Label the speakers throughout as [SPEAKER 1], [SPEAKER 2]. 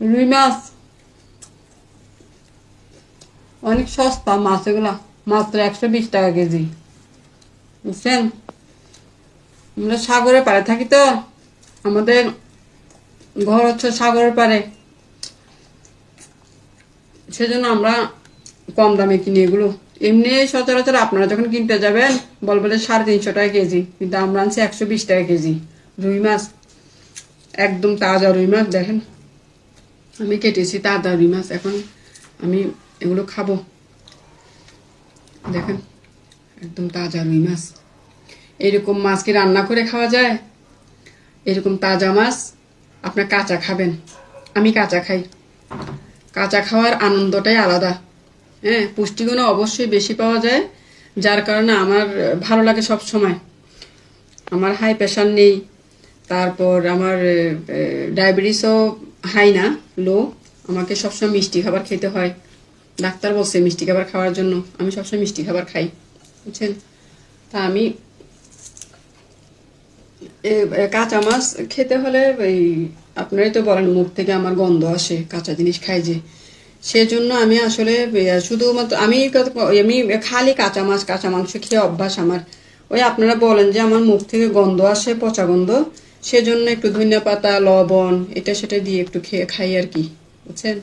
[SPEAKER 1] রুই মাছ অনেক সস্তা মাছ, এগুলা মাত্র একশো বিশ টাকা কেজি। বুঝছেন? আমরা সাগরের পাড়ে থাকি তো। আমাদের ঘর হচ্ছে সাগরের পাড়ে। সেজন্য আমরা কম দামে কিনি এগুলো। এমনি সচরাচর আপনারা যখন কিনতে যাবেন বলবেন সাড়ে তিনশো টাকা কেজি, কিন্তু আমরা আনছি একশো বিশ টাকা কেজি রুই মাছ একদম তাজা রুই মাছ দেখেন। আমি কেটেছি রুই মাছ। এখন আমি এগুলো খাব। দেখেন, একদম তাজা রুই মাছ। এরকম মাছ কি রান্না করে খাওয়া যায়? এরকম তাজা মাছ আপনার কাঁচা খাবেন। আমি কাঁচা খাই। কাঁচা খাওয়ার আনন্দটাই আলাদা। হ্যাঁ পুষ্টিগুণও অবশ্যই বেশি পাওয়া যায়, যার কারণে আমার ভালো লাগে সব সময়। আমার হাই প্রেশার নেই। তারপর আমার ডায়াবেটিসও হাই না, লো। আমাকে সবসময় মিষ্টি খাবার খেতে হয়। ডাক্তার বলছে মিষ্টি খাবার খাওয়ার জন্য। আমি সবসময় মিষ্টি খাবার খাই, বুঝছেন? তা আমি কাঁচা মাছ খেতে হলে এই আপনারাই তো বলেন, মুখ থেকে আমার গন্ধ আসে, কাঁচা জিনিস খাই যে। সেজন্য আমি আসলে শুধুমাত্র আমি আমি খালি কাঁচা মাছ, কাঁচা মাংস খেয়ে অভ্যাস আমার। ওই আপনারা বলেন যে আমার মুখ থেকে গন্ধ আসে, পচা গন্ধ। সেজন্য একটু ধনিয়া পাতা, লবণ, এটা সেটা দিয়ে একটু খেয়ে খাই আর কি, বুঝছেন?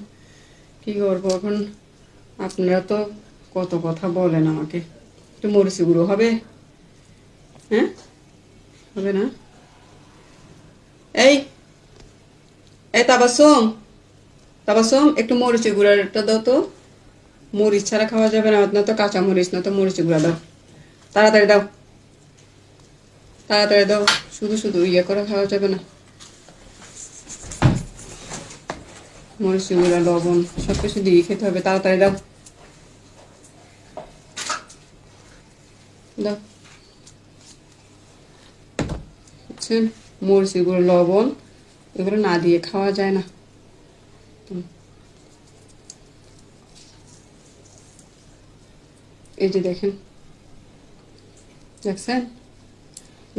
[SPEAKER 1] কি করব এখন? আপনারা তো কত কথা বলেন আমাকে। একটু মরিচি গুঁড়ো হবে? হ্যাঁ? হবে না? এই এই তাবাসম তাবাসম, একটু মরিচের গুঁড়াটা দাও তো। মরিচ ছাড়া খাওয়া যাবে না না তো কাঁচা মরিচ না তো মরিচের গুঁড়া দাও। তাড়াতাড়ি দাও। তাড়াতাড়ি দাও, শুধু শুধু ইয়ে করে খাওয়া যাবে না। মরিচের গুঁড়া লবণ সব কিছু দিয়ে খেতে হবে। তাড়াতাড়ি দাও। দাও। বুঝছেন মরিচ, এগুলো লবণ, এগুলো না দিয়ে খাওয়া যায় না। এই যে দেখেন। দেখছেন?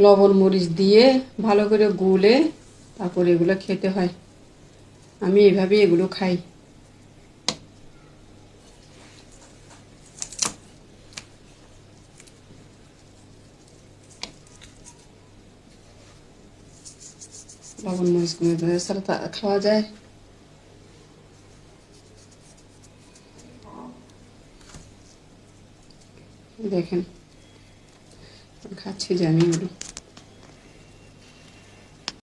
[SPEAKER 1] লবণ মরিচ দিয়ে ভালো করে গুলে তারপর এগুলো খেতে হয়। আমি এভাবে এগুলো খাই। লবণ মরিচ গুঁড়ো ছাড়া তা খাওয়া যায়। দেখেন, খাচ্ছি জানি এগুলো।